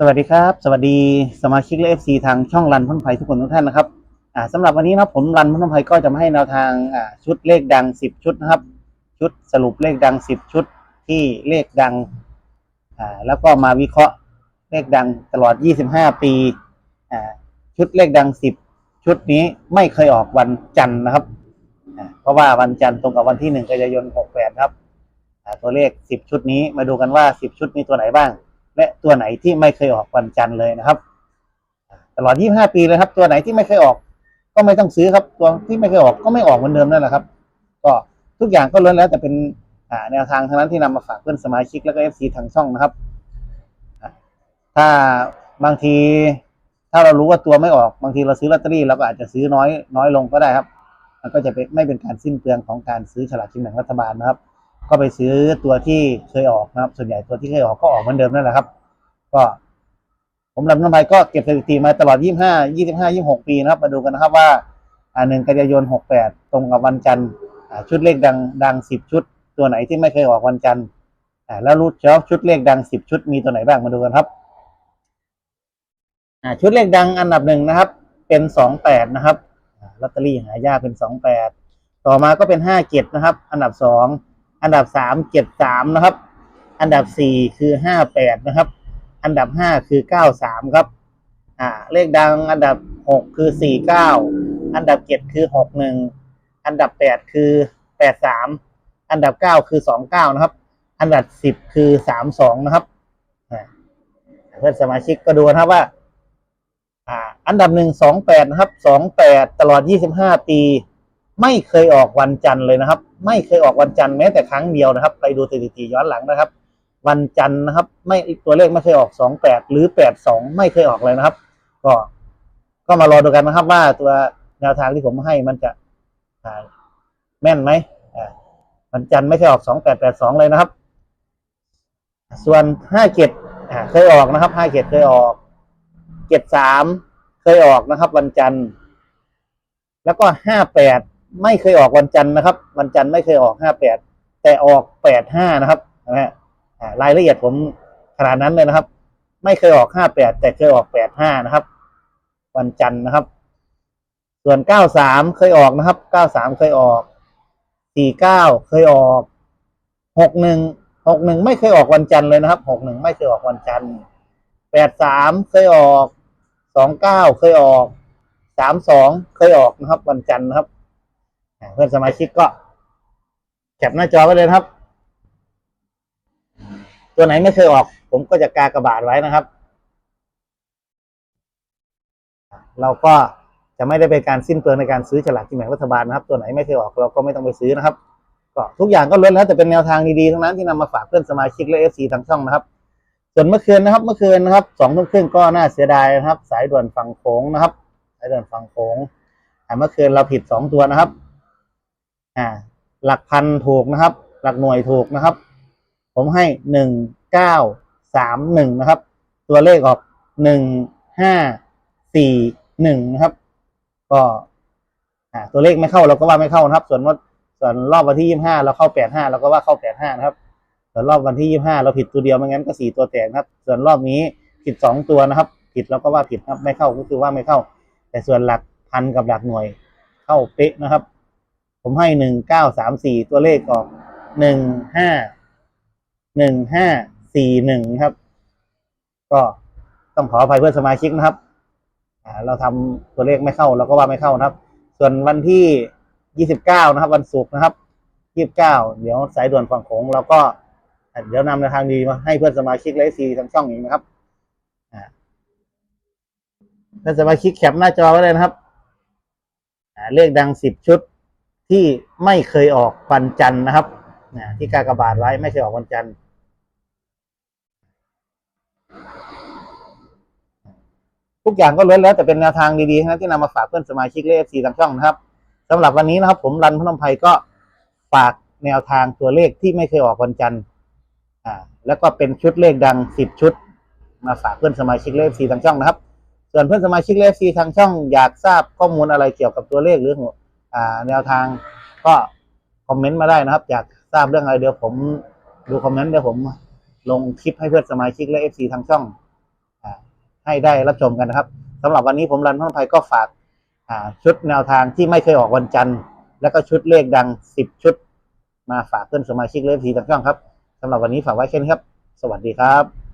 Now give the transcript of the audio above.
สวัสดีครับ สวัสดีสมาชิกและเอฟซีทางช่องรันพ้นภัยทุกคนทุกท่านนะครับอ่าสำหรับวันนี้นะครับผมรันพ้นภัยก็จะมาให้แนวทางอ่าชุดเลขดังสิบชุดนะครับ ชุดสรุปเลขดังสิบชุดที่เลขดังอ่าแล้วก็มาวิเคราะห์เลขดังตลอด25ปีอ่าชุดเลขดังสิบชุดนี้ไม่เคยออกวันจันทร์นะครับอ่าเพราะว่าวันจันทร์ตรงกับวันที่หนึ่งกันยายน68ครับอ่าตัวเลขสิบชุดนี้มาดูกันว่าสิบชุดมีตัวไหนบ้าง และตัวไหนที่ไม่เคยออกวันจันทร์เลยนะครับ ตลอด 25 ปีเลยครับ ตัวไหนที่ไม่เคยออก ก็ไม่ต้องซื้อครับ ตัวที่ไม่เคยออกก็ไม่ออกเหมือนเดิมนั่นแหละครับ ก็ทุกอย่างก็ล้วนแล้วแต่เป็นแนวทางทั้งนั้นที่นำมาฝากเพื่อนสมาชิกแล้วก็เอฟซีทางช่องนะครับถ้าบางทีถ้าเรารู้ว่าตัวไม่ออกบางทีเราซื้อลอตเตอรี่เราก็อาจจะซื้อน้อยน้อยลงก็ได้ครับ มันก็จะเป็นไม่เป็นการสิ้นเปลืองของการซื้อฉลากกินแบ่งรัฐบาลนะครับ ก็ไปซื้อตัวที่เคยออกนะครับ ส่วนใหญ่ตัวที่เคยออกก็ออกเหมือนเดิมนั่นแหละครับ ก็ ผมลำน้ำไพก็เก็บสถิติมาตลอด 25 25 26 ปีนะครับ มาดูกันนะครับว่าอ่าหนึ่งกันยายน 68 ตรงกับวันจันทร์ชุดเลขดังดัง 10 ชุด ตัวไหนที่ไม่เคยออกวันจันทร์แล้วรู้แล้วชุดเลขดัง 10 ชุดมีตัวไหนบ้างมาดูกันครับชุดเลขดังอันดับหนึ่งนะครับ เป็น28นะครับลอตเตอรี่หายากเป็น28ต่อมาก็เป็น57นะครับ อันดับ2อันดับ3 73นะครับ อันดับ4คือ58นะครับ อันดับ5คือ93ครับ อ่า เลขดังอันดับ6คือ49อันดับ7คือ61อันดับ8คือ83อันดับ9คือ29นะครับ อันดับ10คือ32นะครับเพื่อนสมาชิกก็ดูนะครับว่า อ่า อันดับหนึ่งสองแปดนะครับสองแปดตลอดยี่สิบห้าปี ไม่เคยออกวันจันทร์เลยนะครับ ไม่เคยออกวันจันทร์แม้แต่ครั้งเดียวนะครับ ไปดูสถิติย้อนหลังนะครับ วันจันทร์นะครับ ไม่ตัวเลขไม่เคยออกสองแปดหรือแปดสองไม่เคยออกเลยนะครับ ก็ก็มารอดูกันนะครับ ว่าตัวแนวทางที่ผมให้มันจะแม่นไหมวันจันทร์ไม่เคยออกสองแปดแปดสองเลยนะครับ ส่วนห้าเจ็ดเคยออกนะครับห้าเจ็ดเคยออกเจ็ดสามเคยออกนะครับ วันจันทร์ แล้วก็ห้าแปดไม่เคยออกวันจันทร์นะครับ วันจันทร์ไม่เคยออกห้าแปดแต่ออกแปดห้านะครับนะฮะ รายละเอียดผมขนาดนั้นเลยนะครับ ไม่เคยออกห้าแปดแต่เคยออกแปดห้านะครับ วันจันทร์นะครับ ส่วนเก้าสามเคยออกนะครับเก้าสามเคยออกสี่เก้าเคยออกหกหนึ่งหกหนึ่งไม่เคยออกวันจันทร์เลยนะครับหกหนึ่งไม่เคยออกวันจันทร์แปดสามเคยออกสองเก้าเคยออกสามสองเคยออกนะครับ วันจันทร์นะครับ เพื่อนสมาชิกก็แคปหน้าจอไว้เลยครับ ตัวไหนไม่เคยออก ผมก็จะกากระบาดไว้นะครับ เราก็จะไม่ได้เป็นการสิ้นเปลืองในการซื้อฉลากกินแบ่งรัฐบาลนะครับ ตัวไหนไม่เคยออกเราก็ไม่ต้องไปซื้อนะครับ ก็ทุกอย่างก็ล้วนแล้วแต่เป็นแนวทางดีๆทั้งนั้นที่นำมาฝากเพื่อนสมาชิกและเอฟซีทางช่องนะครับ ส่วนเมื่อคืนนะครับ เมื่อคืนนะครับสองทุ่มครึ่งก็น่าเสียดายนะครับ สายด่วนฝั่งโขงนะครับ สายด่วนฝั่งโขงอ่เมื่อคืนเราผิดสองตัวนะครับ อ่า หลักพันถูกนะครับ หลักหน่วยถูกนะครับ ผมให้หนึ่งเก้าสามหนึ่งนะครับ ตัวเลขออกหนึ่งห้าสี่หนึ่งนะครับ ก็ตัวเลขไม่เข้าเราก็ว่าไม่เข้านะครับ ส่วนว่าส่วนรอบวันที่ยี่ห้าเราเข้าแปดห้าเราก็ว่าเข้าแปดห้านะครับ ส่วนรอบวันที่ยี่ห้าเราผิดตัวเดียวไม่งั้นก็สี่ตัวแตกนะครับ ส่วนรอบนี้ผิดสองตัวนะครับ ผิดเราก็ว่าผิดครับ ไม่เข้าก็คือว่าไม่เข้า แต่ส่วนหลักพันกับหลักหน่วยเข้าเป๊ะนะครับ ผมให้หนึ่งเก้าสามสี่ตัวเลขออกหนึ่งห้า หนึ่งห้าสี่หนึ่งครับ ก็ต้องขออภัยเพื่อนสมาชิกนะครับเราทำตัวเลขไม่เข้าเราก็ว่าไม่เข้านะครับ ส่วนวันที่ยี่สิบเก้านะครับ วันศุกร์นะครับยี่สิบเก้าเดี๋ยวสายด่วนฝั่งโขงเราก็เดี๋ยวนำในวทางดีมาให้เพื่อนสมาชิกและซีทางช่องอีกนะครับเพื่อนสมาชิกแคปหน้าจอไว้เลยนะครับเลขดังสิบชุดที่ไม่เคยออกวันจันทร์นะครับ อ่าที่กากบาทไว้ไม่เคยออกวันจันทร์ทุกอย่างก็ล้วนแล้วแต่เป็นแนวทางดีๆนั้นที่นำมาฝากเพื่อนสมาชิกและเอฟซีทางช่องนะครับสำหรับวันนี้นะครับ ผมรันพนมไพรก็ฝากแนวทางตัวเลขที่ไม่เคยออกวันจันทร์อ่า แล้วก็เป็นชุดเลขดังสิบชุด มาฝากเพื่อนสมาชิกและเอฟซีทางช่องนะครับ ส่วนเพื่อนสมาชิกและเอฟซีทางช่อง อยากทราบข้อมูลอะไรเกี่ยวกับตัวเลขหรืออ่าแนวทางก็คอมเมนต์มาได้นะครับ อยาก ทราบเรื่องอะไรเดี๋ยวผมดูคอมเมนต์เดี๋ยวผมลงคลิปให้เพื่อนสมาชิกและเอฟซีทางช่องอให้ได้รับชมกันนะครับสำหรับวันนี้ผมรันท่องไทยก็ฝากชุดแนวทางที่ไม่เคยออกวันจันทร์ แล้วก็ชุดเลขดังสิบชุด มาฝากเพื่อนสมาชิกและเอฟซีทางช่องครับสำหรับวันนี้ฝากไว้แค่นี้ครับ สวัสดีครับ